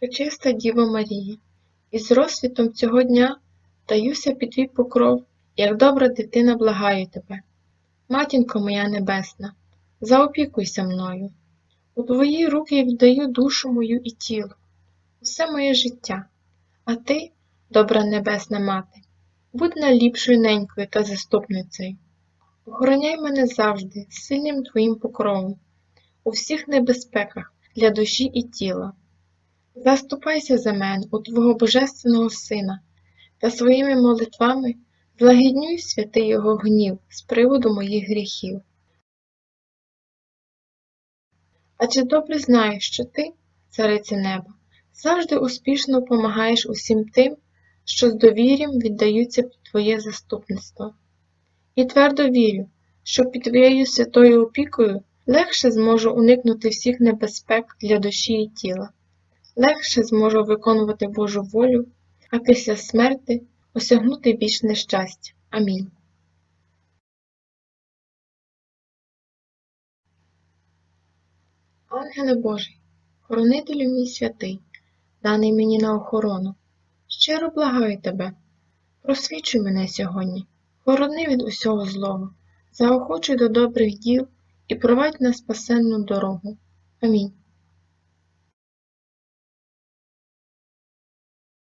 Пречиста Діво Марія, із розсвітом цього дня даюся під твій покров, як добра дитина благаю тебе. Матінко моя небесна, заопікуйся мною. У твої руки віддаю душу мою і тіло, усе моє життя, а ти, добра небесна мати, будь найліпшою ненькою та заступницею. Охороняй мене завжди сильним твоїм покровом, у всіх небезпеках для душі і тіла. Заступайся за мене у Твого Божественного Сина та своїми молитвами злагіднюй святий Його гнів з приводу моїх гріхів. Адже добре знаю, що ти, царице неба, завжди успішно допомагаєш усім тим, що з довір'ям віддаються під Твоє заступництво. І твердо вірю, що під Твоєю святою опікою легше зможу уникнути всіх небезпек для душі і тіла легше зможу виконувати Божу волю, а після смерти осягнути вічне щастя. Амінь. Ангеле Божий, хоронителю мій святий, даний мені на охорону, щиро благаю тебе, просвічуй мене сьогодні, хорони від усього злого, заохочуй до добрих діл і провадь на спасенну дорогу. Амінь.